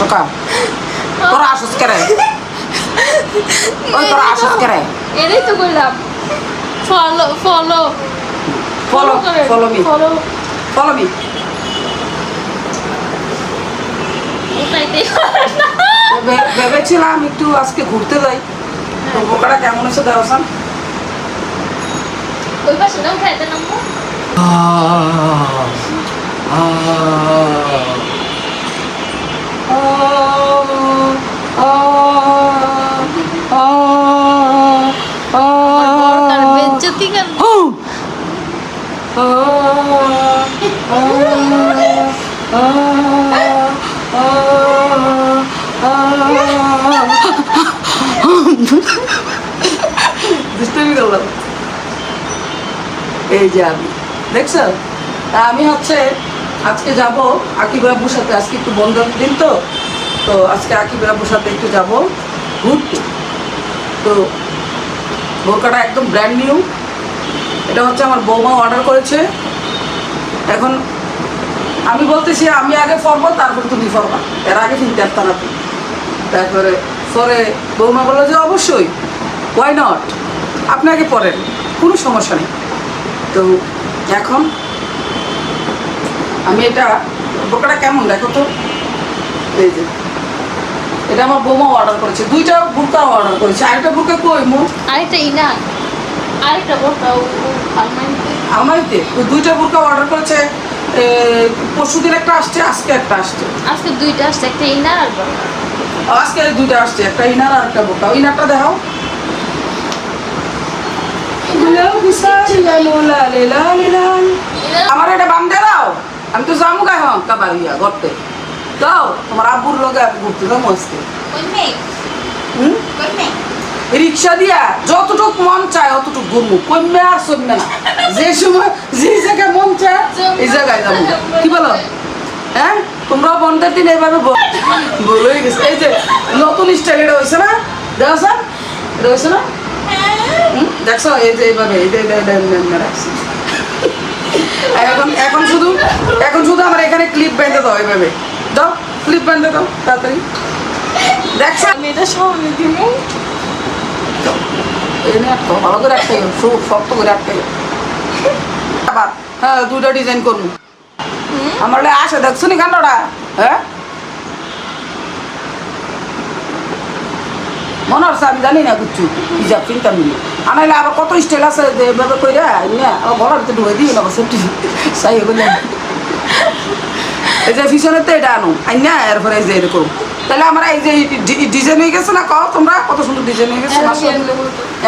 সকাল তোরা আসস কেরে? ওই তোরা আসস কেরে? এটাই তো করলাম follow follow follow follow me follow follow me ভেবেছিলাম একটু আজকে ঘুরতে যাই। তো বোকাটা কেমন আছে দেওয়াসান ওই পাশে না উঠাইতে নামবো? এই যে আমি। দেখছ? আমি হচ্ছে আজকে যাব আকিব বাবুর সাথে। আজকে একটু বন্ধ দিন তো। তো আজকে আকিব বাবুর সাথে একটু যাব ঘুরতে। তো বোরকাটা একদম ব্র্যান্ড নিউ এটা হচ্ছে আমার বৌমা অর্ডার করেছে। এখন আমি বলতেছি, আমি আগে ফরবো তারপর তুমি ফরবা এর আগে কিনতে পারতাম না তারপরে পরে বৌমা বলল যে, অবশ্যই। ওয়াই নট আপনি আগে পড়েন কোনো সমস্যা নেই। তো এখন আমি এটা বোকাটা কেমন দেখো তো? এই যে এটা আমার বৌমা অর্ডার করেছে দুইটা বুরকা অর্ডার করেছে। আরেকটা বুরকা কই মো? আরেকটা ইনা আরেকটা বড়টা আলমারিতে। ওই দুইটা বুরকা অর্ডার করেছে পরশু দিন একটা আসছে আজকে একটা আসছে। আজকে দুইটা আসছে একটা ইনার আর আজকে দুইটা আসছে একটা ইনার আর একটা বোকা। ইনারটা দেখাও। আমার এটা বাম দাও। আমি তো যাব গায়ে হ্যাঁ কাবার ইয়া ঘরতে। দাও তোমার আব্বুর লগে আমি ঘুরতে যাব আজকে। রিক্সা দিয়া যতটুক মন চায় অতটুক ঘুরবো কমবে আর চলবে না। যে সময় যে জায়গায় মন চায় এই জায়গায় যাব। কি বলো? হ্যাঁ? তোমরাও বন্ধের দিন এইভাবে বলে গেছে। এই যে নতুন স্টাইল এটা হয়েছে না? দেখো স্যার। এটা হয়েছে না? হুম, দেখছ? এই যে এইভাবে এই যে রাখছি। এখন এখন শুধু এখন শুধু আমার এখানে ক্লিপ বেঁধে দাও এইভাবে। দাও ক্লিপ বেঁধে দাও তাড়াতাড়ি। দেখছ? আমি এটা সামনে দিব। ভালো করে সব শক্ত করে আটকাই আবার হ্যাঁ দুইটা ডিজাইন করব। আমার আসে দেখছ নি কান্ডটা হ্যাঁ? মনে হচ্ছে আমি জানি না কিছু চিন্তা মিলি আনাইলে আবার কত স্টাইল আছে যে এভাবে করে না আবার গলার ভিতরে ঢুকে দিই না সেফটি সাই বলে এই যে পিছনের তো এটা আনো। আই না এরপরে এই যে এটা করো তাহলে আমরা এই যে ডিজাইন হয়ে গেছে না কও তোমরা? কত সুন্দর ডিজাইন হয়ে গেছে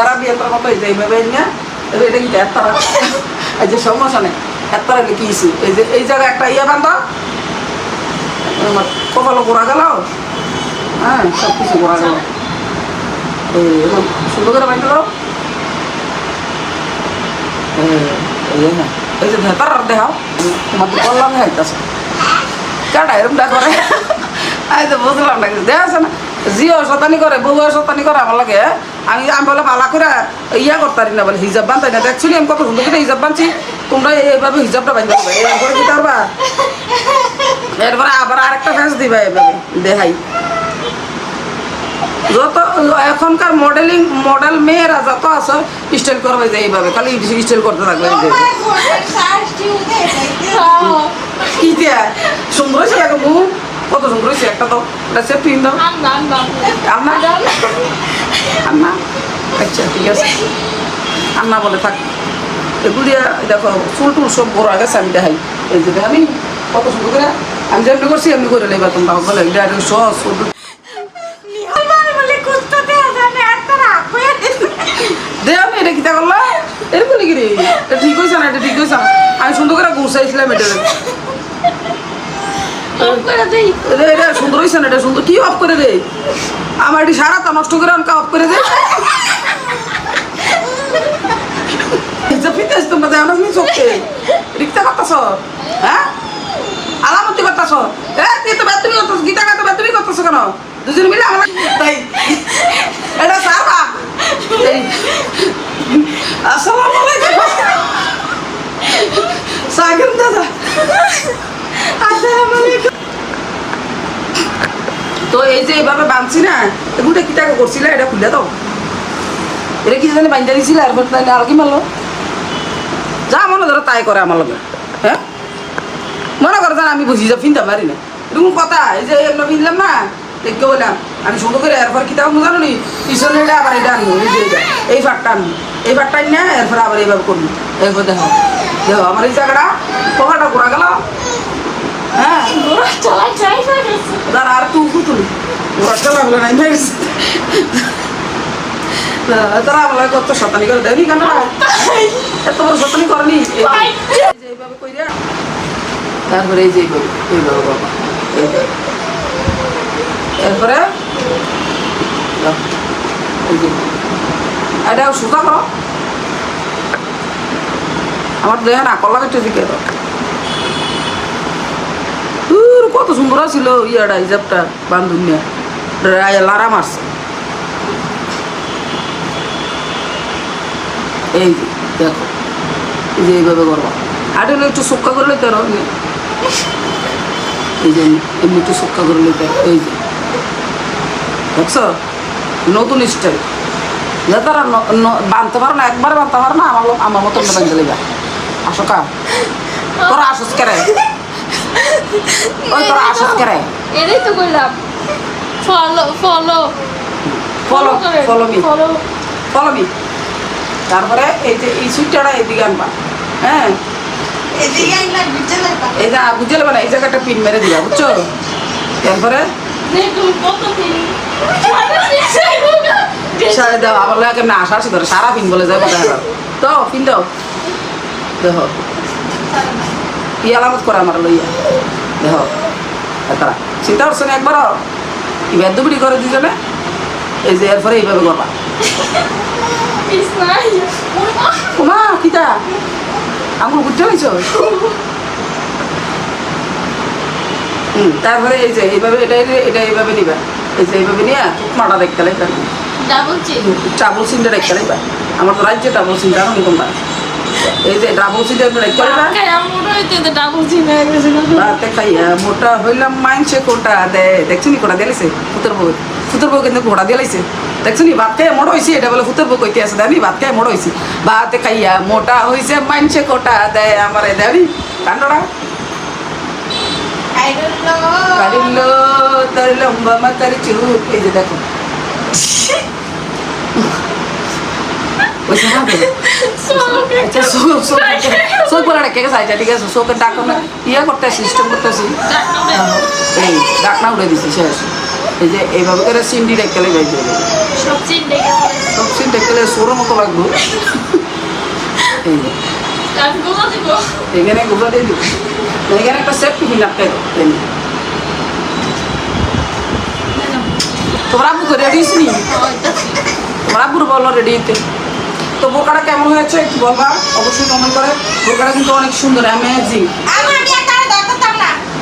এরা বিয়ের মতো। এই যে এইভাবে না এটা কিন্তু এত্তারা এই যে সমস্যা নেই। এত্তারা লিখিয়েছি এই যে এই জায়গায় একটা ইয়ে বান্ধ। আমার কপালও ঘোরা গেল। হ্যাঁ সব কিছু ঘোরা গেল। এই সুন্দর করে বাঁধতে দাও এই যে ভেতর দেখাও। তোমার তো বললাম হইতেছে কেডা এরকম করে? আমি না দেখা আছে না? জিও শতানি করে বউ শতানি লাগে। আমি আমি বলে পালা করে ইয়া করতে পারি না বলে, হিজাব বানতাই না। দেখছি আমি কত সুন্দর করে হিজাব বানছি? তোমরা এইভাবে হিজাবটা পারবে এরপরে দিতে পারবা এরপরে আবার আরেকটা ফ্যাস দিবা এভাবে। দেখাই। যত এখনকার মডেলিং মডেল মেয়েরা যত আছে স্টাইল করবে যে এইভাবে। খালি স্টাইল করতে থাকবে সুন্দর হয়েছে দেখো মুখ কত সুন্দর হয়েছে, একটা তো এটা সে পিন দাও। আন্না আচ্ছা ঠিক আছে। আন্না বলে, থাক। এগুলি দেখো চুল টুল সব বড় আগে আমি দেখাই। এই যে আমি কত সুন্দর করে। আমি যেমনি করছি, এমনি করে নেবা তোমরা। বলে এটা সহজ সুন্দর দে আমি করলা? এরকম নাকি রে? এটা ঠিক হয়েছে না? এটা ঠিক হয়েছে আমি সুন্দর করে গুছাইছিলাম এটা। এটা সুন্দর হয়েছে না? এটা সুন্দর কি অফ করে দে? আমার এটি সারাটা নষ্ট করে অনকা অফ করে দে। ফিতে দেও না তুমি চোখে। রিক্তা করতেছ? হ্যাঁ? আলামতি করতেছ? এ তুই তো বেতুমি করতেছ গীতা গাতে বেতুমি করতেছ কেন? দুজন মিলে আমার তাই। এটা সারবা। আসসালামু সাকিব দাদা। তো এই যে এইভাবে বাঁধছি না এগুলো কি টাকা করছিলে? এটা খুলে দাও এটা কি জানি বান্ধা দিছিলে, আর তাই আর কি মারলো। যা মনে ধরো তাই করে আমার লগে। হ্যাঁ? মনে করো আমি বুঝি, যা ফিনতে পারি না। এরকম কথা, এই যে এগুলো ফিনলাম না দেখতে বললাম আমি সুন্দর করে এরপর কি তাও জানো নি? পিছনে আবার এটা আনব, এই ফাটটা আনব। এই ফাটটা না এরপর আবার এইভাবে করব। এরপর দেখো দেখো, আমার এই জায়গাটা পোকাটা ঘোরা গেল। হ্যাঁ? আর তুই পুতুল। ঘোরাটা লাগল না তারা আমার কত করে দেয়নি কেন? এত বড় শতানি করেনি? তারপরে এই যে এইভাবে এইভাবে বাবা এইভাবে। এরপরে এটা সোজা করো আমার দেহ না কল্লা কেটে দিকে কত সুন্দর ছিল ইয়াটা হিজাবটা বান্ধুনিয়া লারা মারছে এই যে দেখো এই যে এইভাবে করব আরে একটু সুক্কা করে লইতে এই যে এমনি, একটু সুক্কা করে লইতে এই যে দেখছ নতুন স্টাইল যে তারা ন- ন- বানতে পারো না একবার বানতে পারো না আমার আমার মতন বানতে লেগে আসো কা। তোরা আসস কেরে ওই তোরা আসস কেরে এটাই তো করলাম follow follow follow follow me follow follow me তারপরে এই যে এই সুইটাটা এদিকে আনবা। হ্যাঁ? এই যে বুঝে নেবে না এই জায়গাটা পিন মেরে দিবা বুঝছ? তারপরে সারা দাও লাগে আসা আসি ধরে সারা পিন বলে যাব দেখা তো দাও। কি আলামত করে আমার লইয়া? দেখো। তারা চিন্তা করছ না একবার কি বেদুবিড়ি করে দুজনে? এই যে এরপরে এইভাবে করবা। ওমা কিতা? আঙুল বুঝতে হয়েছ তারপরে এই যে এইভাবে এটা এটা এইভাবে নিবা। এই যে এইভাবে নিয়ে মাটা দেখতে লাগবে। ডাবল চিন ডাবল সিনটা দেখতে লাগবে। আমার তো রাজ্যে ডাবল জানো নি তোমরা। এই যে ডাবল সিনটা দেখতে লাগবে। খাইয়া মোটা হইলাম মাইনছে কোটা দে দেখছ নি কোটা দিয়েছে? ফুতের বউ। ফুতের বউ কিন্তু ঘোড়া দিয়েছে দেখছ নি? ভাত খাইয়া মোটা হয়েছি এটা বলে ফুতের বউ কইতে আছে দেনি? ভাত খাইয়া মোটা হয়েছি ভাত খাইয়া মোটা হয়েছে মাইনছে কোটা দে আমার দেনি। কাণ্ডটা কারিল্লো তার লম্বা মা তার চুপ এই যে দেখো ওইসব হবে সো সো সো করে রেখে গেছে আচ্ছা ঠিক আছে সোকে ডাক ইয়ে করতে সিস্টেম করতেছি এই ডাকনা উড়ে দিছি শেষ এই যে এইভাবে করে সিন্ডি বাইর দেবে সব সিন রেখে সোরের মতো লাগবে এই এখানে গোজা দিয়ে দিব এখানে একটা সেফটি পিন আটকাই দাও এই নে। তোমার করে রেডি নি তোমার আব্বুর বলো রেডি হইতে তো বোকাটা কেমন হয়েছে একটু বলবা অবশ্যই কমেন্ট করে বোকাটা কিন্তু অনেক সুন্দর অ্যামেজিং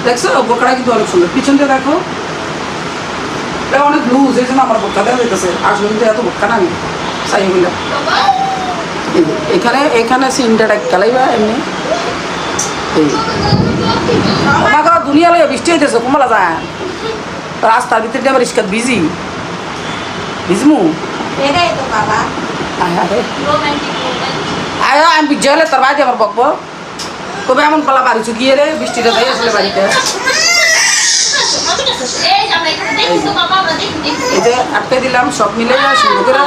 দেখছ বোকাটা কিন্তু অনেক সুন্দর পিছন দিয়ে দেখো এটা অনেক লুজ এই জন্য আমার বোকা দেওয়া যেতেছে আসলে কিন্তু এত বোকা না আমি সাই বললাম এই যে, এখানে এখানে সিনটা কালাইবা এমনি এই আমাকে দুনিয়া লইয়া বৃষ্টি হইতেছে কমলা যায়। রাস্তার ভিতরে আবার রিস্কাত বিজি বিজমু আয় আমি বিজয় হলে তোর বাড়িতে আমার বকবো। কবে এমন পালা বাড়ি চুকিয়ে রে, বৃষ্টিটা যাই আসলে বাড়িতে। এই যে আমরা আমরা আটকে দিলাম, সব মিলে সুন্দর করে।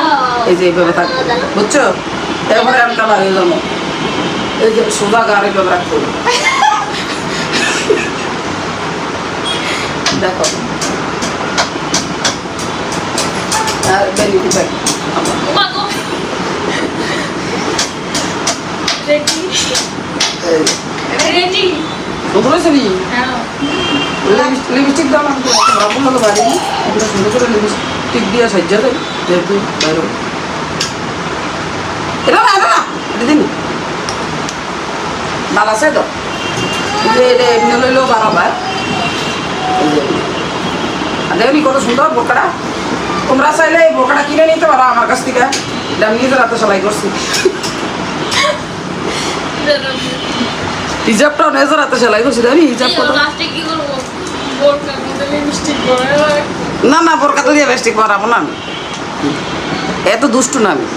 এই যে এইভাবে থাকবে বুঝছ? এরপরে আমি যাব এই যে সোজা গাড়ি এইভাবে রাখতে দেখো। আর বেরিয়ে থাক মা গো। রেডি রেডি বলেছে নি? হ্যাঁ। লিপস্টিক দাম আমি ভাবুন হলো বাড়ি। এগুলো সুন্দর করে লিপস্টিক দিয়ে সাজ্জা দেয়। যেহেতু বাইরে। এটা না এটা না এটা দিন ভালো আছে তো। এটা এমনি লইলেও বারবার দেখনি কত সুন্দর বোকাটা তোমরা চাইলে এই বোকাটা কিনে নিতে পারো আমার কাছ থেকে। এটা আমি নিজের হাতে সেলাই করছি। হিজাবটাও নিজের হাতে সেলাই করছি জানি হিজাব কত। লিপস্টিক না না বোরকাতে দিয়ে বেস্টিক পরাবো না আমি। এত দুষ্টু না আমি।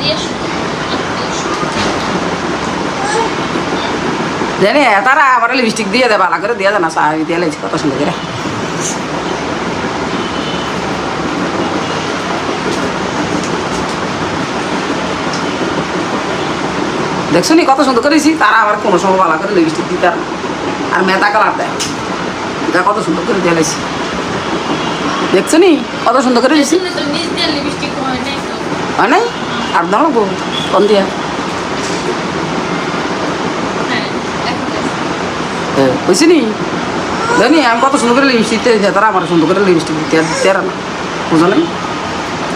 দিয়ে আসো মাকে দিয়ে আসো। জানি তারা আবার লিপস্টিক দিয়ে দেয় ভালো করে দিয়ে দেয় না স্বাভাবিক দিয়ে লেছি কত সুন্দর করে। দেখছ নি কত সুন্দর করেছি তারা আবার কোনো সময় ভালো করে লিপস্টিক দিতে আর মেতা কালার দেয়। যা কত সুন্দর করে দিয়ে লেছি। দেখছ নি কত সুন্দর করে দিয়েছি হয় নাই আর লাগবো কম দিয়া হ্যাঁ এখন আছে। বুঝছি নি? জানি আমি কত সুন্দর করে লিপস্টিক দিতে তারা আমার সুন্দর করে লিপস্টিক দিতে আর না। বুঝো নাই?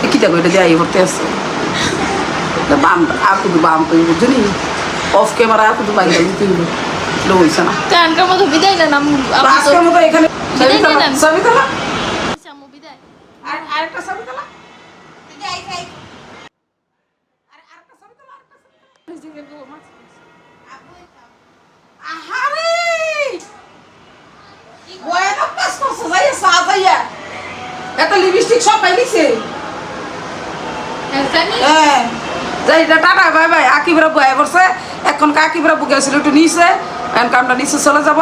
এ কী দেখো এটা দিয়ে করতে আসছে তা বাম আর কিন্তু বাম তো বুঝছ নি? অফ ক্যামেরা আর কিন্তু বাইরে হইল এটা হইছে না। কানকার মতো বিদায় তো আজকের মতো এখানে সবিতলা বিদায়। আর আরেকটা সবিতলা আহারে! ওয়েনা পাস করছে যাইয়া সাজাইয়া এত লিপস্টিক সব পাইলিছে হ্যাঁ যাই টাটা বাই বাই। আকিবরা বয়ে পড়ছে এখন কাকিবরা বুকে ছিল একটু নিচে এখন কামটা নিচে চলে যাব।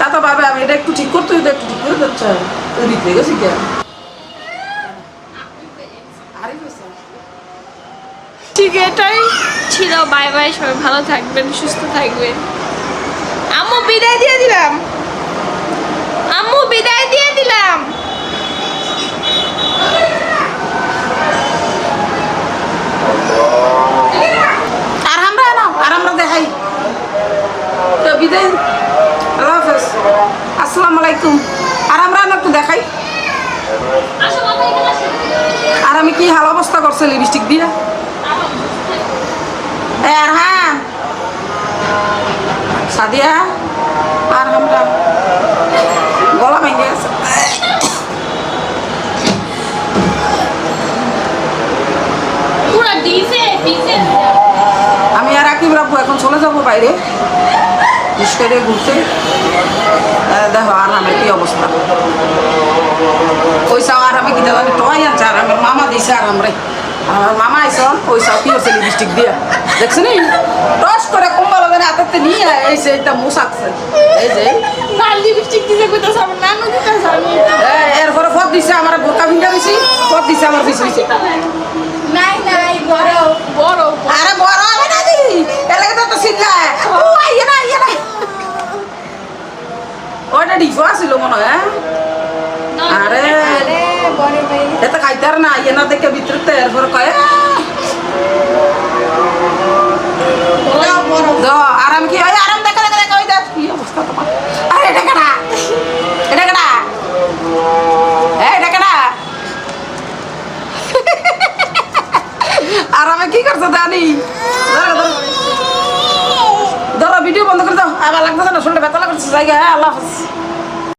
টাটা বাই বাই আমি এটা একটু ঠিক করতে হইতো একটু ঠিক করে দিচ্ছে দিতে গেছি কে? আরে ঠিক এটাই। ছিল বাই বাই সবাই ভালো থাকবেন সুস্থ থাকবেন। আম্মু বিদায় দিয়ে দিলাম। আম্মু বিদায় দিয়ে দিলাম। আর আমরা না আর আমরা দেখাই। তো বিদায়। আল্লাহ হাফেজ। আসসালামু আলাইকুম। আর আমরা না একটু দেখাই। আর আমি কি হাল অবস্থা করছে লিপস্টিক দিয়ে এ আর হ্যাঁ সাদিয়া আর আমরা গলা ভেঙে গেছে পুরো ডিজে ডিজে আমি আর আকিব রাখব এখন চলে যাব বাইরে করে ঘুরতে দেখো আর আমার কি অবস্থা। পয়সা আর আমি কি দেওয়া টয় আনছে আর আমার মামা দিছে আর আমরে আমার মামা আইসন পয়সা কি হচ্ছে লিপস্টিক দিয়া? দেখছ নি? টস করে কম্বল ওদের হাতে নিয়ে এই যে এটা মুসাকছে এই যে না লিপস্টিক দিতে কইতাছ আমার নানু দিতাছ আমি এ, এরপরে ফট দিছে আমার বোকা ভিঙ্গা দিছি ফট দিছে আমার পিছু পিছে। নাই নাই বড় বড় আরে বড় হবে না দি এলাকা তো তো ও আইয়ে না। ওটা ডিফো আছিল মনে হয় হ্যাঁ? আরে। এটা খাইতার না আইয়ে না দেখে ভিতরতে এরপরে কয় আমি কি? আরাম দেখা দেখা দেখা ওই কি অবস্থা তোমার? আরে এটা কেডা? এটা এই এটা কেডা? আর আমি কি করছ ধরো। ধরো। ভিডিও বন্ধ করে দাও। আবার লাগতেছে না শুনলে ব্যথা লাগছে জায়গা হ্যাঁ আল্লাহ হাফেজ।